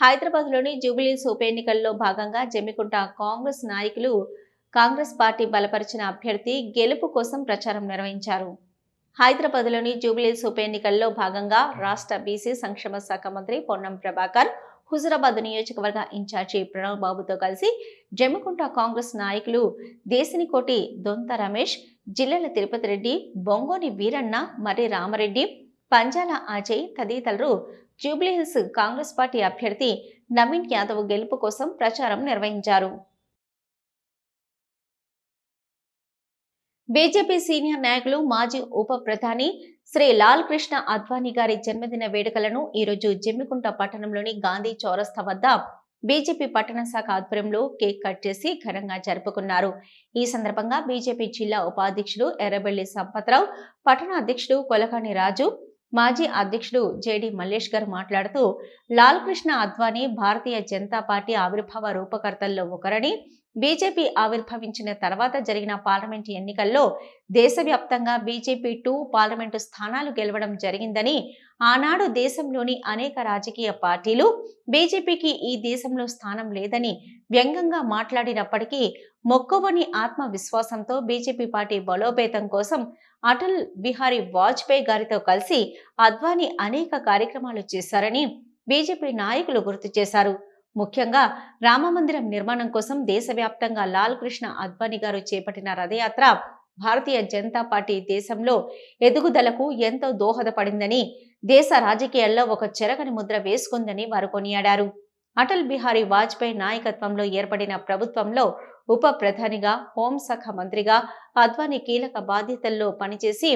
హైదరాబాద్లోని జూబిలీస్ ఉప ఎన్నికల్లో భాగంగా జమ్మికుంట కాంగ్రెస్ నాయకులు కాంగ్రెస్ పార్టీ బలపరిచిన అభ్యర్థి గెలుపు కోసం ప్రచారం నిర్వహించారు. హైదరాబాద్లోని జూబిలీస్ ఉప ఎన్నికల్లో భాగంగా రాష్ట్ర బీసీ సంక్షేమ శాఖ మంత్రి పొన్నం ప్రభాకర్ హుజురాబాద్ నియోజకవర్గ ఇన్ఛార్జి ప్రణవ్ బాబుతో కలిసి జమ్మికుంట కాంగ్రెస్ నాయకులు దేశినికోటి దొంత రమేష్ జిల్లెల తిరుపతి రెడ్డి బొంగోని వీరన్న మర్రి రామరెడ్డి పంజాల అజయ్ తదితరులు జూబ్లీహిల్స్ కాంగ్రెస్ పార్టీ అభ్యర్థి నవీన్ యాదవ్ గెలుపు కోసం ప్రచారం నిర్వహించారు. బీజేపీ సీనియర్ నాయకులు మాజీ ఉప ప్రధాని శ్రీ లాల్ కృష్ణ అద్వానీ గారి జన్మదిన వేడుకలను ఈరోజు జమ్మికుంట పట్టణంలోని గాంధీ చౌరస్తా వద్ద బీజేపీ పట్టణ శాఖ ఆధ్వర్యంలో కేక్ కట్ చేసి ఘనంగా జరుపుకున్నారు. ఈ సందర్భంగా బీజేపీ జిల్లా ఉపాధ్యక్షుడు ఎర్రబెల్లి సంపత్రావు పట్టణ అధ్యక్షుడు కొలకాని రాజు మాజీ అధ్యక్షుడు జేడి మల్లేష్ గారు మాట్లాడుతూ లాల్ కృష్ణ అద్వానీ భారతీయ జనతా పార్టీ ఆవిర్భావ రూపకర్తల్లో ఒకరని బీజేపీ ఆవిర్భవించిన తర్వాత జరిగిన పార్లమెంటు ఎన్నికల్లో దేశవ్యాప్తంగా బీజేపీ టూ పార్లమెంటు స్థానాలు గెలవడం జరిగిందని ఆనాడు దేశంలోని అనేక రాజకీయ పార్టీలు బీజేపీకి ఈ దేశంలో స్థానం లేదని వ్యంగ్యంగా మాట్లాడినప్పటికీ మొక్కవని ఆత్మవిశ్వాసంతో బీజేపీ పార్టీ బలోపేతం కోసం అటల్ బిహారీ వాజ్పేయి గారితో కలిసి అద్వానీ అనేక కార్యక్రమాలు చేశారని బీజేపీ నాయకులు గుర్తు చేశారు. ముఖ్యంగా రామమందిరం నిర్మాణం కోసం దేశవ్యాప్తంగా లాల్ కృష్ణ అద్వానీ గారు చేపట్టిన రథయాత్ర భారతీయ జనతా పార్టీ దేశంలో ఎదుగుదలకు ఎంతో దోహదపడిందని దేశ రాజకీయాల్లో ఒక చెరగని ముద్ర వేసుకుందని వారు కొనియాడారు. అటల్ బిహారీ వాజ్పేయి నాయకత్వంలో ఏర్పడిన ప్రభుత్వంలో ఉప ప్రధానిగా హోంశాఖ మంత్రిగా అద్వానీ కీలక బాధ్యతల్లో పనిచేసి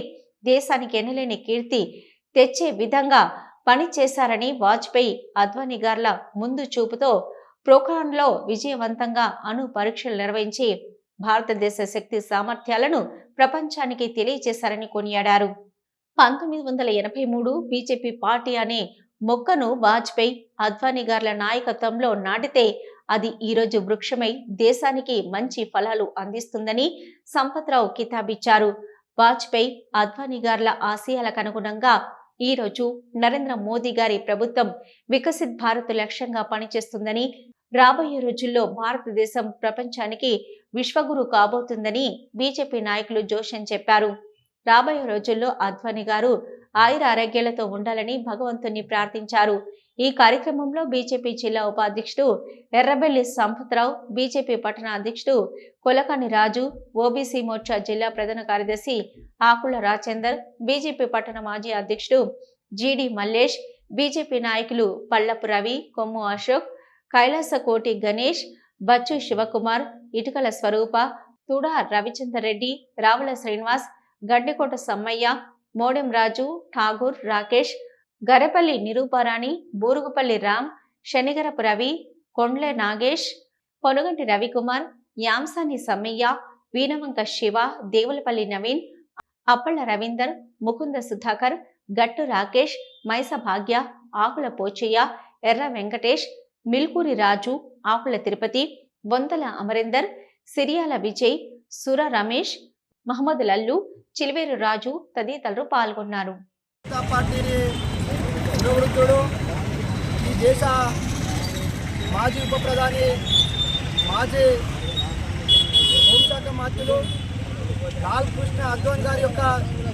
దేశానికి ఎనలేని కీర్తి తెచ్చే విధంగా పనిచేశారని వాజ్పేయి అద్వానీ గార్ల ముందు చూపుతో ప్రోఖాన్లో విజయవంతంగా అణు పరీక్షలు నిర్వహించి భారతదేశ శక్తి సామర్థ్యాలను ప్రపంచానికి తెలియజేశారని కొనియాడారు. పంతొమ్మిది వందల ఎనభై మూడు బీజేపీ పార్టీ అనే మొక్కను వాజ్పేయి అద్వానీ గార్ల నాయకత్వంలో నాటితే అది ఈరోజు వృక్షమై దేశానికి మంచి ఫలాలు అందిస్తుందని సంపత్రావు కితాబిచ్చారు. వాజ్పేయి అద్వానీ గార్ల ఆశయాలకు అనుగుణంగా ఈ రోజు నరేంద్ర మోదీ గారి ప్రభుత్వం వికసిత్ భారత్ లక్ష్యంగా పనిచేస్తుందని రాబోయే రోజుల్లో భారతదేశం ప్రపంచానికి విశ్వగురు కాబోతుందని బీజేపీ నాయకులు జోషన్ చెప్పారు. రాబోయే రోజుల్లో అద్వానీ గారు ఆయుర ఆరోగ్యాలతో ఉండాలని భగవంతుని ప్రార్థించారు. ఈ కార్యక్రమంలో బీజేపీ జిల్లా ఉపాధ్యక్షుడు ఎర్రబెల్లి సంపత్రావు బీజేపీ పట్టణ అధ్యక్షుడు కొలకాని రాజు ఓబీసీ మోర్చా జిల్లా ప్రధాన కార్యదర్శి ఆకుల రాజేందర్ బీజేపీ పట్టణ మాజీ అధ్యక్షుడు జీడి మల్లేష్ బీజేపీ నాయకులు పల్లపు రవి కొమ్ము అశోక్ కైలాసకోటి గణేష్ బచ్చు శివకుమార్ ఇటుకల స్వరూప తుడా రవిచందర్ రెడ్డి రావుల శ్రీనివాస్ గడ్డికోట సమ్మయ్య మోడెం రాజు ఠాగూర్ రాకేష్ గరపల్లి నిరూపారాణి బూరుగుపల్లి రామ్ శనిగరపు రవి కొండ్లే నాగేష్ పొనుగంటి రవికుమార్ యాంసాని సమ్మయ్య వీణవంక శివ దేవులపల్లి నవీన్ అప్పళ్ళ రవీందర్ ముకుంద సుధాకర్ గట్టు రాకేష్ మైస భాగ్య ఆకుల పోచయ్య ఎర్ర వెంకటేష్ మిల్కూరి రాజు ఆకుల తిరుపతి బొంతల అమరేందర్ సిరియాల విజయ్ సుర రమేష్ మహమ్మద్ లల్లు చిలివేరు రాజు తదితరులు పాల్గొన్నారు. దేశ మాజీ ఉప ప్రధాని మాజీ హోంశాఖ మంత్రులు లాల్ కృష్ణ అద్వాన్ గారి యొక్క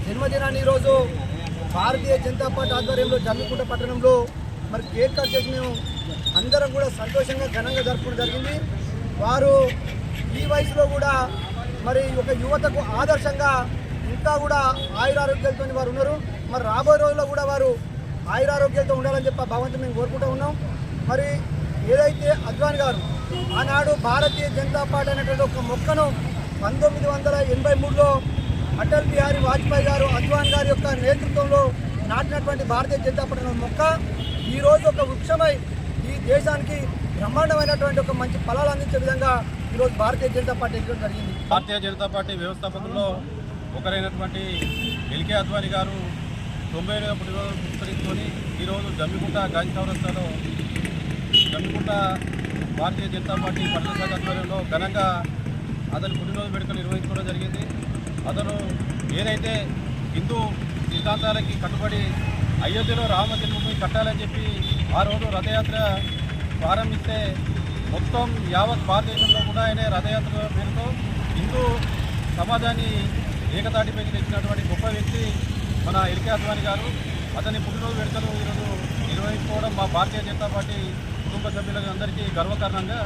జన్మదినాన్ని ఈరోజు భారతీయ జనతా పార్టీ ఆధ్వర్యంలో జమ్మికుంట పట్టణంలో మరి కేక్ కట్ చేసి మేము అందరం కూడా సంతోషంగా ఘనంగా జరుపుకోవడం జరిగింది. వారు ఈ వయసులో కూడా మరి ఒక యువతకు ఆదర్శంగా ఇంకా కూడా ఆయురారోగ్యాలతో వారు ఉన్నారు. మరి రాబోయే రోజుల్లో కూడా వారు ఆయురారోగ్యాలతో ఉండాలని చెప్పి ఆ భగవంతుని మేము కోరుకుంటూ ఉన్నాం. మరి ఏదైతే అద్వాని గారు ఆనాడు భారతీయ జనతా పార్టీ అనేటువంటి ఒక మొక్కను పంతొమ్మిది వందల ఎనభై మూడులో అటల్ బిహారీ వాజ్పేయి గారు అద్వాన్ గారి యొక్క నేతృత్వంలో నాటినటువంటి భారతీయ జనతా పార్టీ మొక్క ఈరోజు ఒక వృక్షమై ఈ దేశానికి బ్రహ్మాండమైనటువంటి ఒక మంచి ఫలాలు అందించే విధంగా ఈరోజు భారతీయ జనతా పార్టీ ఎక్కడం జరిగింది. భారతీయ జనతా పార్టీ వ్యవస్థాపకుల్లో ఒకరైనటువంటి ఎల్కే అద్వానీ గారు తొంభై ఏడవ పుట్టినరోజు పురస్కరించుకొని ఈరోజు జమ్మికుంట గాంధీ చౌరస్తాలో జమ్మికుంట భారతీయ జనతా పార్టీ పట్టణ శాఖ ఆధ్వర్యంలో ఘనంగా అతని పుట్టినరోజు వేడుకలు నిర్వహించుకోవడం జరిగింది. అతను ఏదైతే హిందూ సిద్ధాంతాలకి కట్టుబడి అయోధ్యలో రామ జన్మభూమి కట్టాలని చెప్పి ఆ రోజు రథయాత్ర ప్రారంభిస్తే మొత్తం యావత్ భారతదేశంలో కూడా ఆయన రథయాత్ర పేరుతో హిందూ సమాజాన్ని ఏకతాటిపైకి తెచ్చినటువంటి గొప్ప వ్యక్తి మన ఎల్కే అద్వాని గారు. అతని పుట్టినరోజు వేడుకలు ఈరోజు నిర్వహించుకోవడం మా భారతీయ జనతా పార్టీ కుటుంబ సభ్యులందరికీ గర్వకారణంగా